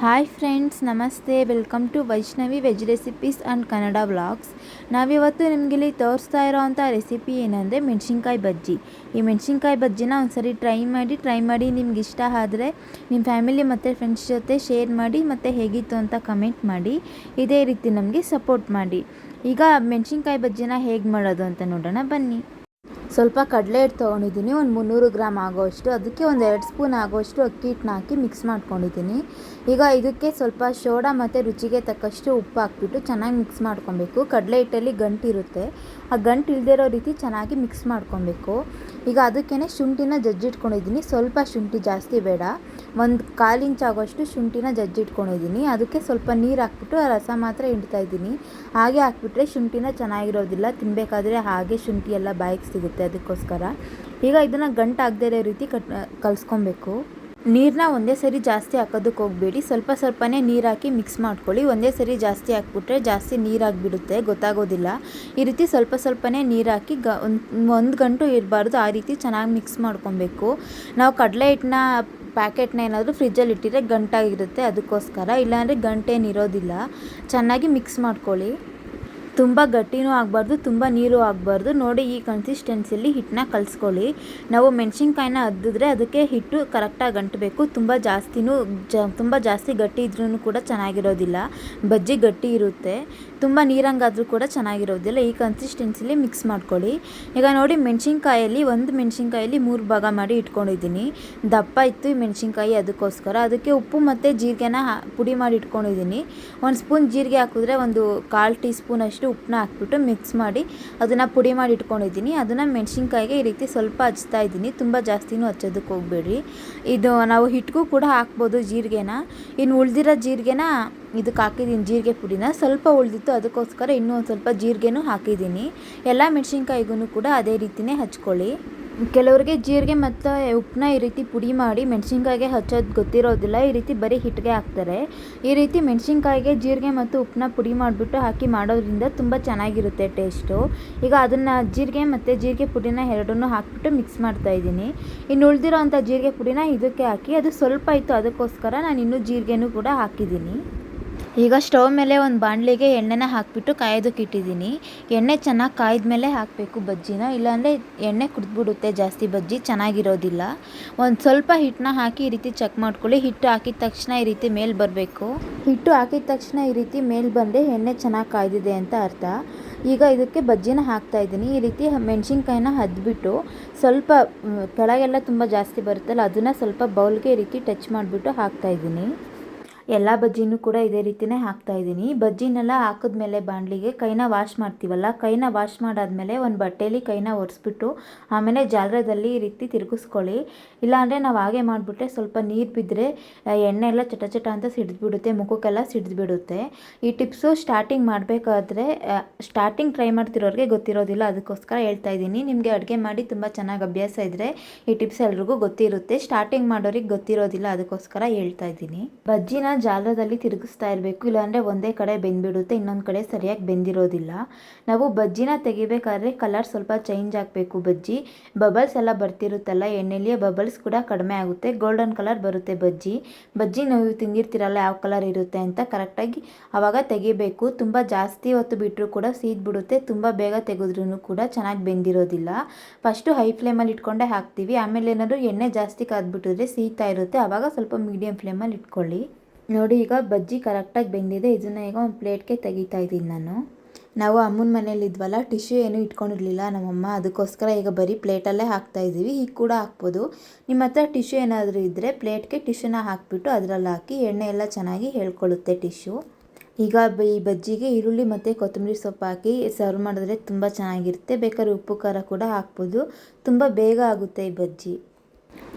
Hi friends ನಮಸ್ತೆ. Welcome to Vaishnavi veg recipes and Kannada vlogs ನಾವಿವತ್ತು ನಿಮಗೆ ಇಲ್ಲಿ ತೋರಿಸ್ತಾ ಇರೋವಂಥ ರೆಸಿಪಿ ಏನಂದರೆ ಮೆಣಸಿನ್ಕಾಯಿ ಬಜ್ಜಿ. ಈ ಮೆಣಸಿನ್ಕಾಯಿ ಬಜ್ಜಿನ ಒಂದ್ಸರಿ ಟ್ರೈ ಮಾಡಿ ಟ್ರೈ ಮಾಡಿ ನಿಮ್ಗೆ ಇಷ್ಟ ಆದರೆ ನಿಮ್ಮ ಫ್ಯಾಮಿಲಿ ಮತ್ತು ಫ್ರೆಂಡ್ಸ್ ಜೊತೆ ಶೇರ್ ಮಾಡಿ ಮತ್ತು ಹೇಗಿತ್ತು ಅಂತ ಕಮೆಂಟ್ ಮಾಡಿ. ಇದೇ ರೀತಿ ನಮಗೆ ಸಪೋರ್ಟ್ ಮಾಡಿ. ಈಗ ಮೆಣಸಿನ್ಕಾಯಿ ಬಜ್ಜಿನ ಹೇಗೆ ಮಾಡೋದು ಅಂತ ನೋಡೋಣ ಬನ್ನಿ. ಸ್ವಲ್ಪ ಕಡಲೆ ಹಿಟ್ಟು ತೊಗೊಂಡಿದ್ದೀನಿ. ಒಂದು ಮುನ್ನೂರು ಗ್ರಾಮ್ ಆಗೋಷ್ಟು ಅದಕ್ಕೆ ಒಂದು ಎರಡು ಸ್ಪೂನ್ ಆಗೋಷ್ಟು ಅಕ್ಕಿ ಹಿಟ್ಟನ್ನ ಹಾಕಿ ಮಿಕ್ಸ್ ಮಾಡ್ಕೊಂಡಿದ್ದೀನಿ. ಈಗ ಇದಕ್ಕೆ ಸ್ವಲ್ಪ ಸೋಡಾ ಮತ್ತು ರುಚಿಗೆ ತಕ್ಕಷ್ಟು ಉಪ್ಪು ಹಾಕ್ಬಿಟ್ಟು ಚೆನ್ನಾಗಿ ಮಿಕ್ಸ್ ಮಾಡ್ಕೊಬೇಕು. ಕಡಲೆ ಹಿಟ್ಟಲ್ಲಿ ಗಂಟಿರುತ್ತೆ ಆ ಗಂಟು ಇಲ್ದಿರೋ ರೀತಿ ಚೆನ್ನಾಗಿ ಮಿಕ್ಸ್ ಮಾಡ್ಕೊಬೇಕು. ಈಗ ಅದಕ್ಕೇ ಶುಂಠಿನ ಜಜ್ಜಿಟ್ಕೊಂಡಿದ್ದೀನಿ. ಸ್ವಲ್ಪ ಶುಂಠಿ ಜಾಸ್ತಿ ಬೇಡ. ಒಂದು ಕಾಲು ಇಂಚ್ ಆಗೋಷ್ಟು ಶುಂಠಿನ ಜಜ್ಜಿಟ್ಕೊಂಡಿದ್ದೀನಿ. ಅದಕ್ಕೆ ಸ್ವಲ್ಪ ನೀರು ಹಾಕ್ಬಿಟ್ಟು ಆ ರಸ ಮಾತ್ರ ಹಿಂಡ್ತಾ ಇದ್ದೀನಿ. ಹಾಗೆ ಹಾಕ್ಬಿಟ್ರೆ ಶುಂಠಿನ ಚೆನ್ನಾಗಿರೋದಿಲ್ಲ. ತಿನ್ನಬೇಕಾದ್ರೆ ಹಾಗೆ ಶುಂಠಿ ಎಲ್ಲ ಬಾಯಿಗೆ ಸಿಗುತ್ತೆ. ಅದಕ್ಕೋಸ್ಕರ. ಈಗ ಇದನ್ನು ಗಂಟು ಆಗದೇ ಇರೋ ರೀತಿ ಕಟ್ ಕಲಿಸ್ಕೊಬೇಕು. ನೀರನ್ನ ಒಂದೇ ಸರಿ ಜಾಸ್ತಿ ಹಾಕೋದಕ್ಕೆ ಹೋಗಬೇಡಿ. ಸ್ವಲ್ಪ ಸ್ವಲ್ಪನೇ ನೀರು ಹಾಕಿ ಮಿಕ್ಸ್ ಮಾಡ್ಕೊಳ್ಳಿ. ಒಂದೇ ಸರಿ ಜಾಸ್ತಿ ಹಾಕ್ಬಿಟ್ರೆ ಜಾಸ್ತಿ ನೀರಾಗಿಬಿಡುತ್ತೆ ಗೊತ್ತಾಗೋದಿಲ್ಲ. ಈ ರೀತಿ ಸ್ವಲ್ಪ ಸ್ವಲ್ಪನೇ ನೀರು ಹಾಕಿ ಗ, ಒಂದು ಒಂದು ಗಂಟು ಇರಬಾರ್ದು. ಆ ರೀತಿ ಚೆನ್ನಾಗಿ ಮಿಕ್ಸ್ ಮಾಡ್ಕೊಬೇಕು. ನಾವು ಕಡಲೆ ಹಿಟ್ಟನ್ನ ಪ್ಯಾಕೆಟ್ನ ಏನಾದರೂ ಫ್ರಿಜ್ಜಲ್ಲಿ ಇಟ್ಟಿದ್ರೆ ಗಂಟಾಗಿರುತ್ತೆ ಅದಕ್ಕೋಸ್ಕರ. ಇಲ್ಲಾಂದರೆ ಗಂಟೇನಿರೋದಿಲ್ಲ ಚೆನ್ನಾಗಿ ಮಿಕ್ಸ್ ಮಾಡ್ಕೊಳ್ಳಿ. ತುಂಬ ಗಟ್ಟಿನೂ ಆಗಬಾರ್ದು, ತುಂಬ ನೀರು ಆಗಬಾರ್ದು. ನೋಡಿ ಈ ಕನ್ಸಿಸ್ಟೆನ್ಸಿಯಲ್ಲಿ ಹಿಟ್ಟನ್ನ ಕಲಿಸ್ಕೊಳ್ಳಿ. ನಾವು ಮೆಣಸಿನ್ಕಾಯಿನ ಅದ್ದಿದ್ರೆ ಅದಕ್ಕೆ ಹಿಟ್ಟು ಕರೆಕ್ಟಾಗಿ ಅಂಟಬೇಕು ತುಂಬ ಜಾಸ್ತಿನೂ ಜ, ತುಂಬ ಜಾಸ್ತಿ ಗಟ್ಟಿ ಇದ್ರೂ ಕೂಡ ಚೆನ್ನಾಗಿರೋದಿಲ್ಲ. ಬಜ್ಜಿ ಗಟ್ಟಿ ಇರುತ್ತೆ. ತುಂಬ ನೀರಂಗಾದರೂ ಕೂಡ ಚೆನ್ನಾಗಿರೋದಿಲ್ಲ. ಈ ಕನ್ಸಿಸ್ಟೆನ್ಸಿಲಿ ಮಿಕ್ಸ್ ಮಾಡ್ಕೊಳ್ಳಿ. ಈಗ ನೋಡಿ, ಮೆಣಸಿನ್ಕಾಯಲ್ಲಿ ಒಂದು ಮೆಣಸಿನ್ಕಾಯಲ್ಲಿ ಮೂರು ಭಾಗ ಮಾಡಿ ಇಟ್ಕೊಂಡಿದ್ದೀನಿ. ದಪ್ಪ ಇತ್ತು ಈ ಮೆಣಸಿನ್ಕಾಯಿ ಅದಕ್ಕೋಸ್ಕರ. ಅದಕ್ಕೆ ಉಪ್ಪು ಮತ್ತು ಜೀರಿಗೆನ ಪುಡಿ ಮಾಡಿ ಇಟ್ಕೊಂಡಿದ್ದೀನಿ. ಒಂದು ಸ್ಪೂನ್ ಜೀರಿಗೆ ಹಾಕಿದ್ರೆ ಒಂದು ಕಾಲು ಟೀ ಸ್ಪೂನ್ ಅಷ್ಟು ಉಪ್ಪನ್ನ ಹಾಕ್ಬಿಟ್ಟು ಮಿಕ್ಸ್ ಮಾಡಿ ಅದನ್ನು ಪುಡಿ ಮಾಡಿ ಇಟ್ಕೊಂಡಿದ್ದೀನಿ. ಅದನ್ನು ಮೆಣಸಿನ್ಕಾಯಿಗೆ ಈ ರೀತಿ ಸ್ವಲ್ಪ ಹಚ್ತಾ ಇದ್ದೀನಿ. ತುಂಬ ಜಾಸ್ತಿನೂ ಹಚ್ಚೋದಕ್ಕೆ ಹೋಗಬೇಡಿ ಇದು ನಾವು ಹಿಟ್ಟಿಗೂ ಕೂಡ ಹಾಕ್ಬೋದು ಜೀರಿಗೆನ. ಇನ್ನು ಉಳಿದಿರೋ ಜೀರಿಗೆನ ಇದಕ್ಕೆ ಹಾಕಿದ್ದೀನಿ ಜೀರಿಗೆ ಪುಡಿನ. ಸ್ವಲ್ಪ ಉಳಿದಿತ್ತು, ಅದಕ್ಕೋಸ್ಕರ ಇನ್ನೂ ಒಂದು ಸ್ವಲ್ಪ ಜೀರಿಗೆನೂ ಹಾಕಿದ್ದೀನಿ. ಎಲ್ಲ ಮೆಣಸಿನ್ಕಾಯಿಗೂ ಕೂಡ ಅದೇ ರೀತಿಯೇ ಹಚ್ಕೊಳ್ಳಿ. ಕೆಲವರಿಗೆ ಜೀರಿಗೆ ಮತ್ತು ಉಪ್ಪನ್ನ ಈ ರೀತಿ ಪುಡಿ ಮಾಡಿ ಮೆಣಸಿನ್ಕಾಯಿಗೆ ಹಚ್ಚೋದು ಗೊತ್ತಿರೋದಿಲ್ಲ. ಈ ರೀತಿ ಬರೀ ಹಿಟ್ಟಿಗೆ ಹಾಕ್ತಾರೆ. ಈ ರೀತಿ ಮೆಣಸಿನ್ಕಾಯಿಗೆ ಜೀರಿಗೆ ಮತ್ತು ಉಪ್ಪನ್ನ ಪುಡಿ ಮಾಡಿಬಿಟ್ಟು ಹಾಕಿ ಮಾಡೋದ್ರಿಂದ ತುಂಬ ಚೆನ್ನಾಗಿರುತ್ತೆ ಟೇಸ್ಟು. ಈಗ ಅದನ್ನು ಜೀರಿಗೆ ಮತ್ತು ಜೀರಿಗೆ ಪುಡಿನ ಎರಡನ್ನೂ ಹಾಕಿಬಿಟ್ಟು ಮಿಕ್ಸ್ ಮಾಡ್ತಾಯಿದ್ದೀನಿ ಇನ್ನು ಉಳಿದಿರೋ ಅಂಥ ಜೀರಿಗೆ ಪುಡಿನ ಇದಕ್ಕೆ ಹಾಕಿ, ಅದು ಸ್ವಲ್ಪ ಇತ್ತು ಅದಕ್ಕೋಸ್ಕರ ನಾನು ಇನ್ನೂ ಜೀರಿಗೆನೂ ಕೂಡ ಹಾಕಿದ್ದೀನಿ. ಈಗ ಸ್ಟವ್ ಮೇಲೆ ಒಂದು ಬಾಣಲಿಗೆ ಎಣ್ಣೆನ ಹಾಕಿಬಿಟ್ಟು ಕಾಯೋದಕ್ಕೆ ಇಟ್ಟಿದ್ದೀನಿ. ಎಣ್ಣೆ ಚೆನ್ನಾಗಿ ಕಾಯ್ದ ಮೇಲೆ ಹಾಕಬೇಕು ಬಜ್ಜಿನ. ಇಲ್ಲಾಂದರೆ ಎಣ್ಣೆ ಕುದ್ಬಿಡುತ್ತೆ ಜಾಸ್ತಿ ಬಜ್ಜಿ, ಚೆನ್ನಾಗಿರೋದಿಲ್ಲ. ಒಂದು ಸ್ವಲ್ಪ ಹಿಟ್ಟನ್ನ ಹಾಕಿ ಈ ರೀತಿ ಚೆಕ್ ಮಾಡ್ಕೊಳ್ಳಿ. ಹಿಟ್ಟು ಹಾಕಿದ ತಕ್ಷಣ ಈ ರೀತಿ ಮೇಲೆ ಬರಬೇಕು. ಹಿಟ್ಟು ಹಾಕಿದ ತಕ್ಷಣ ಈ ರೀತಿ ಮೇಲೆ ಬಂದರೆ ಎಣ್ಣೆ ಚೆನ್ನಾಗಿ ಕಾಯ್ದಿದೆ ಅಂತ ಅರ್ಥ. ಈಗ ಇದಕ್ಕೆ ಬಜ್ಜಿನ ಹಾಕ್ತಾ ಇದ್ದೀನಿ. ಈ ರೀತಿ ಮೆಣಸಿನ್ಕಾಯಿನ ಹದ್ಬಿಟ್ಟು ಸ್ವಲ್ಪ ಕೆಳಗೆಲ್ಲ ತುಂಬ ಜಾಸ್ತಿ ಬರುತ್ತಲ್ಲ, ಅದನ್ನು ಸ್ವಲ್ಪ ಬೌಲ್ಗೆ ಈ ರೀತಿ ಟಚ್ ಮಾಡಿಬಿಟ್ಟು ಹಾಕ್ತಾಯಿದ್ದೀನಿ ಎಲ್ಲ ಬಜ್ಜಿನೂ ಕೂಡ ಇದೇ ರೀತಿಯೇ ಹಾಕ್ತಾಯಿದ್ದೀನಿ ಬಜ್ಜಿನೆಲ್ಲ ಹಾಕಿದ್ಮೇಲೆ ಬಾಣಲಿಗೆ ಕೈನ ವಾಶ್ ಮಾಡ್ತೀವಲ್ಲ, ಕೈನ ವಾಶ್ ಮಾಡಾದಮೇಲೆ ಒಂದು ಬಟ್ಟೆಯಲ್ಲಿ ಕೈನ ಒರೆಸ್ಬಿಟ್ಟು ಆಮೇಲೆ ಜಾಲರದಲ್ಲಿ ಈ ರೀತಿ ತಿರುಗಿಸ್ಕೊಳ್ಳಿ. ಇಲ್ಲಾಂದರೆ ನಾವು ಹಾಗೆ ಮಾಡಿಬಿಟ್ರೆ ಸ್ವಲ್ಪ ನೀರು ಬಿದ್ದರೆ ಎಣ್ಣೆ ಎಲ್ಲ ಚಟ ಚಟ ಅಂತ ಸಿಡಿದ್ಬಿಡುತ್ತೆ, ಮುಖಕ್ಕೆಲ್ಲ ಸಿಡಿದ್ಬಿಡುತ್ತೆ. ಈ ಟಿಪ್ಸು ಸ್ಟಾರ್ಟಿಂಗ್ ಮಾಡಬೇಕಾದ್ರೆ ಸ್ಟಾರ್ಟಿಂಗ್ ಟ್ರೈ ಮಾಡ್ತಿರೋರಿಗೆ ಗೊತ್ತಿರೋದಿಲ್ಲ, ಅದಕ್ಕೋಸ್ಕರ ಹೇಳ್ತಾ ಇದ್ದೀನಿ. ನಿಮಗೆ ಅಡುಗೆ ಮಾಡಿ ತುಂಬ ಚೆನ್ನಾಗಿ ಅಭ್ಯಾಸ ಇದ್ದರೆ ಈ ಟಿಪ್ಸ್ ಎಲ್ರಿಗೂ ಗೊತ್ತಿರುತ್ತೆ. ಸ್ಟಾರ್ಟಿಂಗ್ ಮಾಡೋರಿಗೆ ಗೊತ್ತಿರೋದಿಲ್ಲ, ಅದಕ್ಕೋಸ್ಕರ ಹೇಳ್ತಾ ಇದ್ದೀನಿ. ಬಜ್ಜಿನ ಜಾಲದಲ್ಲಿ ತಿರುಗಿಸ್ತಾ ಇರಬೇಕು, ಇಲ್ಲಾಂದರೆ ಒಂದೇ ಕಡೆ ಬೆಂದ್ಬಿಡುತ್ತೆ, ಇನ್ನೊಂದು ಕಡೆ ಸರಿಯಾಗಿ ಬೆಂದಿರೋದಿಲ್ಲ. ನಾವು ಬಜ್ಜಿನ ತೆಗಿಬೇಕಾದ್ರೆ ಕಲರ್ ಸ್ವಲ್ಪ ಚೇಂಜ್ ಆಗಬೇಕು ಬಜ್ಜಿ. ಬಬಲ್ಸ್ ಎಲ್ಲ ಬರ್ತಿರುತ್ತಲ್ಲ ಎಣ್ಣೆಲಿಯೇ ಬಬಲ್ಸ್ ಕೂಡ ಕಡಿಮೆ ಆಗುತ್ತೆ ಗೋಲ್ಡನ್ ಕಲರ್ ಬರುತ್ತೆ ಬಜ್ಜಿ. ಬಜ್ಜಿ ನೀವು ತಿಂದಿರ್ತೀರಲ್ಲ ಯಾವ ಕಲರ್ ಇರುತ್ತೆ ಅಂತ ಕರೆಕ್ಟಾಗಿ ಆವಾಗ ತೆಗಿಬೇಕು. ತುಂಬ ಜಾಸ್ತಿ ಹೊತ್ತು ಬಿಟ್ಟರು ಕೂಡ ಸೀದ್ಬಿಡುತ್ತೆ ತುಂಬ ಬೇಗ ತೆಗೆದ್ರೂ ಕೂಡ ಚೆನ್ನಾಗಿ ಬೆಂದಿರೋದಿಲ್ಲ. ಫಸ್ಟು ಹೈ ಫ್ಲೇಮಲ್ಲಿ ಇಟ್ಕೊಂಡೇ ಹಾಕ್ತೀವಿ, ಆಮೇಲೆ ಏನಾದರೂ ಎಣ್ಣೆ ಜಾಸ್ತಿ ಕಾದ್ಬಿಟ್ಟಿದ್ರೆ ಸೀತಾ ಇರುತ್ತೆ ಆವಾಗ ಸ್ವಲ್ಪ ಮೀಡಿಯಮ್ ಫ್ಲೇಮಲ್ಲಿ ಇಟ್ಕೊಳ್ಳಿ. ನೋಡಿ, ಈಗ ಬಜ್ಜಿ ಕರೆಕ್ಟಾಗಿ ಬೆಂದಿದೆ. ಇದನ್ನು ಈಗ ಒಂದು ಪ್ಲೇಟ್ಗೆ ತೆಗಿತಾ ಇದ್ದೀನಿ ನಾನು. ನಾವು ಅಮ್ಮನ ಮನೇಲಿದ್ವಲ್ಲ ಟಿಶ್ಯೂ ಏನೂ ಇಟ್ಕೊಂಡಿರಲಿಲ್ಲ ನಮ್ಮಮ್ಮ. ಅದಕ್ಕೋಸ್ಕರ ಈಗ ಬರೀ ಪ್ಲೇಟಲ್ಲೇ ಹಾಕ್ತಾ ಇದ್ದೀವಿ. ಈಗ ಕೂಡ ಹಾಕ್ಬೋದು. ನಿಮ್ಮ ಹತ್ರ ಟಿಶ್ಯೂ ಏನಾದರೂ ಇದ್ದರೆ ಪ್ಲೇಟ್ಗೆ ಟಿಶ್ಯೂನ ಹಾಕಿಬಿಟ್ಟು ಅದರಲ್ಲಿ ಹಾಕಿ ಎಣ್ಣೆ ಎಲ್ಲ ಚೆನ್ನಾಗಿ ಹೇಳ್ಕೊಳ್ಳುತ್ತೆ ಟಿಶ್ಯೂ. ಈಗ ಈ ಬಜ್ಜಿಗೆ ಈರುಳ್ಳಿ ಮತ್ತು ಕೊತ್ತಂಬರಿ ಸೊಪ್ಪು ಹಾಕಿ ಸರ್ವ್ ಮಾಡಿದ್ರೆ ತುಂಬ ಚೆನ್ನಾಗಿರುತ್ತೆ. ಬೇಕಾದ್ರೆ ಉಪ್ಪು ಖಾರ ಕೂಡ ಹಾಕ್ಬೋದು. ತುಂಬ ಬೇಗ ಆಗುತ್ತೆ ಈ ಬಜ್ಜಿ.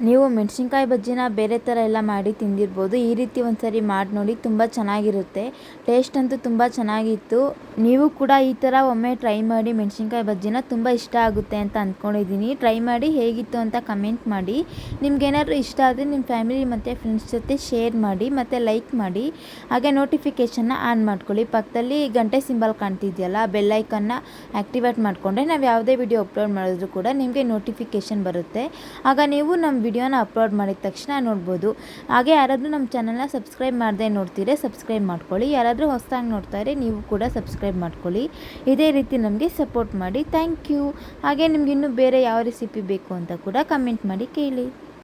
ನೀವು ಮೆಣಸಿನ್ಕಾಯಿ ಬಜ್ಜಿನ ಬೇರೆ ಥರ ಎಲ್ಲ ಮಾಡಿ ತಿಂದಿರ್ಬೋದು. ಈ ರೀತಿ ಒಂದು ಸರಿ ಮಾಡಿ ನೋಡಿ, ತುಂಬ ಚೆನ್ನಾಗಿರುತ್ತೆ. ಟೇಸ್ಟ್ ಅಂತೂ ತುಂಬ ಚೆನ್ನಾಗಿತ್ತು. ನೀವು ಕೂಡ ಈ ಥರ ಒಮ್ಮೆ ಟ್ರೈ ಮಾಡಿ ಮೆಣಸಿನ್ಕಾಯಿ ಬಜ್ಜಿನ ತುಂಬ ಇಷ್ಟ ಆಗುತ್ತೆ ಅಂತ ಅಂದ್ಕೊಂಡಿದ್ದೀನಿ. ಟ್ರೈ ಮಾಡಿ ಹೇಗಿತ್ತು ಅಂತ ಕಮೆಂಟ್ ಮಾಡಿ. ನಿಮ್ಗೇನಾದರೂ ಇಷ್ಟ ಆದರೆ ನಿಮ್ಮ ಫ್ಯಾಮಿಲಿ ಮತ್ತು ಫ್ರೆಂಡ್ಸ್ ಜೊತೆ ಶೇರ್ ಮಾಡಿ, ಮತ್ತು ಲೈಕ್ ಮಾಡಿ. ಹಾಗೆ ನೋಟಿಫಿಕೇಷನ್ನ ಆನ್ ಮಾಡ್ಕೊಳ್ಳಿ. ಪಕ್ಕದಲ್ಲಿ ಗಂಟೆ ಸಿಂಬಲ್ ಕಾಣ್ತಿದೆಯಲ್ಲ ಬೆಲ್ಲೈಕನ್ನ ಆ್ಯಕ್ಟಿವೇಟ್ ಮಾಡಿಕೊಂಡ್ರೆ ನಾವು ಯಾವುದೇ ವಿಡಿಯೋ ಅಪ್ಲೋಡ್ ಮಾಡಿದ್ರು ಕೂಡ ನಿಮಗೆ ನೋಟಿಫಿಕೇಷನ್ ಬರುತ್ತೆ. ಆಗ ನೀವು ನಮ್ಮ ವಿಡಿಯೋನ ಅಪ್ಲೋಡ್ ಮಾಡಿದ ತಕ್ಷಣ ನೋಡ್ಬೋದು. ಹಾಗೆ ಯಾರಾದರೂ ನಮ್ಮ ಚಾನಲ್ನ ಸಬ್ಸ್ಕ್ರೈಬ್ ಮಾಡದೆ ನೋಡ್ತೀರಿ, ಸಬ್ಸ್ಕ್ರೈಬ್ ಮಾಡ್ಕೊಳ್ಳಿ. ಯಾರಾದರೂ ಹೊಸದಾಗಿ ನೋಡ್ತಾರೆ, ನೀವು ಕೂಡ ಸಬ್ಸ್ಕ್ರೈಬ್ ಮಾಡ್ಕೊಳ್ಳಿ. ಇದೇ ರೀತಿ ನಮಗೆ ಸಪೋರ್ಟ್ ಮಾಡಿ. Thank you. ಹಾಗೆ ನಿಮ್ಗೆ ಇನ್ನೂ ಬೇರೆ ಯಾವ ರೆಸಿಪಿ ಬೇಕು ಅಂತ ಕೂಡ ಕಮೆಂಟ್ ಮಾಡಿ ಕೇಳಿ.